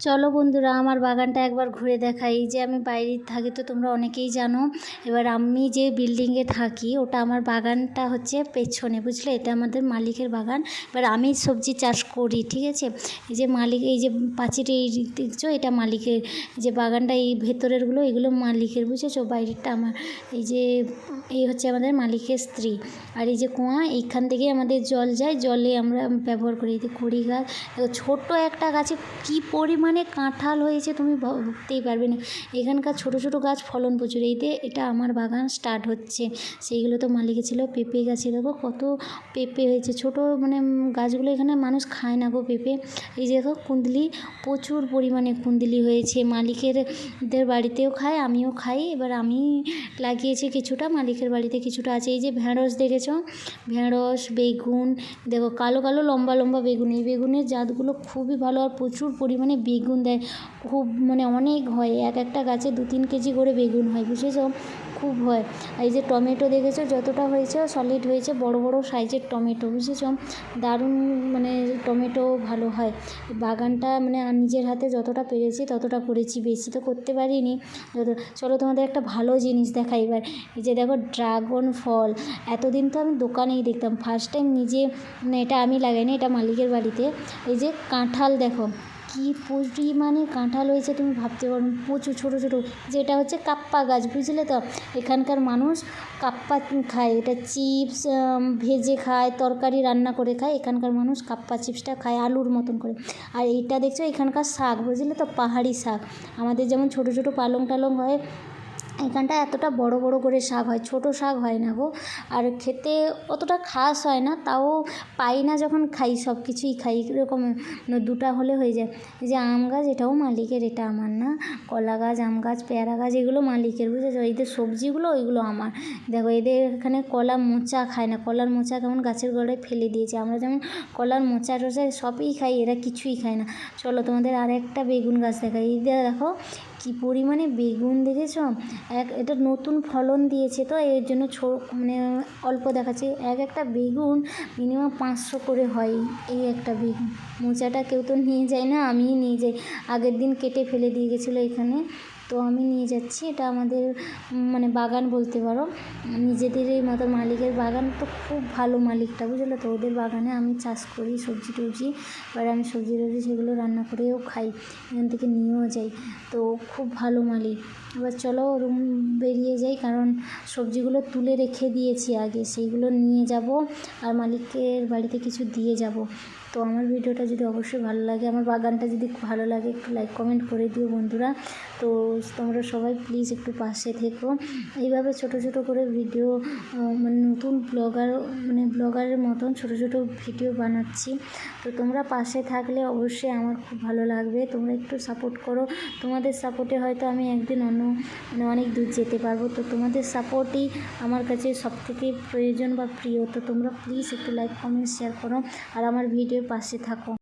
চলো বন্ধুরা, আমার বাগানটা একবার ঘুরে দেখাই। এই যে আমি বাইরে থাকি তো তোমরা অনেকেই জানো। এবার আমি যে বিল্ডিংয়ে থাকি, ওটা আমার বাগানটা হচ্ছে পেছনে, বুঝলে? এটা আমাদের মালিকের বাগান। এবার আমি সবজি চাষ করি, ঠিক আছে? এই যে মালিক, এই যে পাঁচিরে এই দেখছ এটা মালিকের যে বাগানটা, এই ভেতরেরগুলো, এগুলো মালিকের, বুঝেছ? বাইরেরটা আমার, এই যে, এই হচ্ছে আমাদের মালিকের স্ত্রী। আর এই যে কুয়া, এইখান থেকে আমাদের জল যায়। জলে আমরা ব্যবহার করি, এই যে খড়ি গাছ। ছোট্ট একটা গাছে কী পরিমাণে কাঁঠাল হয়েছে, তুমি ভাবতেই পারবে না। এখানকার ছোট ছোট গাছ ফলন প্রচুর। এইতে এটা আমার বাগান স্টার্ট হচ্ছে। সেইগুলো তো মালিকের ছিল, পেঁপে গাছে দেখো কত পেঁপে হয়েছে। ছোট মানে গাছগুলো এখানে মানুষ খায় না গো পেঁপে। এই যে দেখো কুন্দলি প্রচুর পরিমাণে কুন্দলি হয়েছে। মালিকের দের বাড়িতেও খায়, আমিও খাই। এবার আমি লাগিয়েছি কিছুটা, মালিকের বাড়িতে কিছুটা আছে। এই যে ঢ্যাঁড়স দেখেছ? ঢ্যাঁড়স বেগুন, দেখো কালো কালো লম্বা লম্বা বেগুন। এই বেগুনের জাতগুলো খুবই ভালো আর প্রচুর পরিমাণে বেগুন দেয়। খুব মানে অনেক হয়। এক একটা গাছে দু তিন কেজি করে বেগুন হয়, বুঝেছ? খুব হয়। এই যে টমেটো দেখেছ? যতটা হয়েছে সলিড হয়েছে, বড় বড় সাইজের টমেটো, বুঝেছ? দারুণ মানে টমেটো ভালো হয়। বাগানটা মানে নিজের হাতে যতটা পেরেছি, ততটা করেছি। বেশি তো করতে পারিনি। যত চলো তোমাদের একটা ভালো জিনিস দেখাই এবার। এই যে দেখো, ড্রাগন ফল। এতদিন তো আমি দোকানেই দেখতাম। ফার্স্ট টাইম নিজে মানে এটা আমি লাগাইনি, এটা মালিকের বাড়িতে। এই যে কাঁঠাল দেখো। কী পরিমাণে কাঁঠাল হয়েছে তুমি ভাবতে পারো প্রচুর ছোটো ছোটো। যেটা হচ্ছে কাপ্পা গাছ, বুঝলে তো? এখানকার মানুষ কাপ্পা খায়, এটা চিপস ভেজে খায়, তরকারি রান্না করে খায়, এখানকার মানুষ কাপ্পা চিপসটা খায়, আলুর মতন করে। আর এইটা দেখছ এখানকার শাক, বুঝলে তো? পাহাড়ি শাক। আমাদের যেমন ছোটো ছোটো পালং টালং হয় এখানটা এতটা বড় বড় করে শাক হয়, ছোট শাক হয় না গো। আর খেতে অতটা খাস হয় না, তাও পাই না যখন খাই সব কিছুই খাই, এরকম দুটা হলে হয়ে যায়। যে আম গাছ, এটাও মালিকের, এটা আমার না। কলা গাছ, আম গাছ, পেয়ারা গাছ, এগুলো মালিকের, বুঝেছ? এদের সবজিগুলো, ওইগুলো আমার। দেখো, এদের এখানে কলা মোচা খায় না। কলার মোচা কেমন গাছের গোড়ায় ফেলে দিয়েছে। আমরা যেমন কলার মোচা টোচা সবই খাই, এরা কিছুই খায় না। চলো, তোমাদের আর একটা বেগুন গাছ দেখাই। এই দেখো, কী পরিমাণে বেগুন দেখেছ? এক এটা নতুন ফলন দিয়েছে তো, এর জন্য ছো মানে অল্প দেখাচ্ছে। এক একটা বেগুন মিনিমাম পাঁচশো করে হয়, এই একটা বেগুন। মোচাটা কেউ তো নিয়ে যায় না, আমিই নিয়ে যাই। আগের দিন কেটে ফেলে দিয়ে গেছিল এখানে। তো আমি নিয়ে যাচ্ছি। এটা আমাদের মানে বাগান বলতে পারো। নিজেদেরই মতো মালিকের বাগান তো খুব ভালো মালিকটা, বুঝলে তো? ওদের বাগানে আমি চাষ করি সবজি টবজি। এবার আমি সবজি টবজি সেগুলো রান্না করেও খাই, এখান থেকে নিয়েও যাই। তো খুব ভালো মালিক। এবার চলো রুম বেরিয়ে যাই, কারণ সবজিগুলো তুলে রেখে দিয়েছি আগে। সেইগুলো নিয়ে যাব আর মালিকের বাড়িতে কিছু দিয়ে যাব। তো আমার ভিডিওটা যদি অবশ্যই ভালো লাগে, আমার বাগানটা যদি ভালো লাগে, একটু লাইক কমেন্ট করে দিও বন্ধুরা। তো তোমরা সবাই প্লিজ একটু পাশে থেকো। এইভাবে ছোট ছোট করে ভিডিও মানে নতুন ব্লগার মানে ব্লগারের মতন ছোট ছোট ভিডিও বানাচ্ছি। তো তোমরা পাশে থাকলে অবশ্যই আমার খুব ভালো লাগবে। তোমরা একটু সাপোর্ট করো। তোমাদের সাপোর্টে হয়তো আমি একদিন অন্য মানে অনেক দূর যেতে পারব। তো তোমাদের সাপোর্টই আমার কাছে সবথেকে প্রয়োজন বা প্রিয়। তো তোমরা প্লিজ একটু লাইক কমেন্ট শেয়ার করো। আর আমার ভিডিওর পাশে থাকো।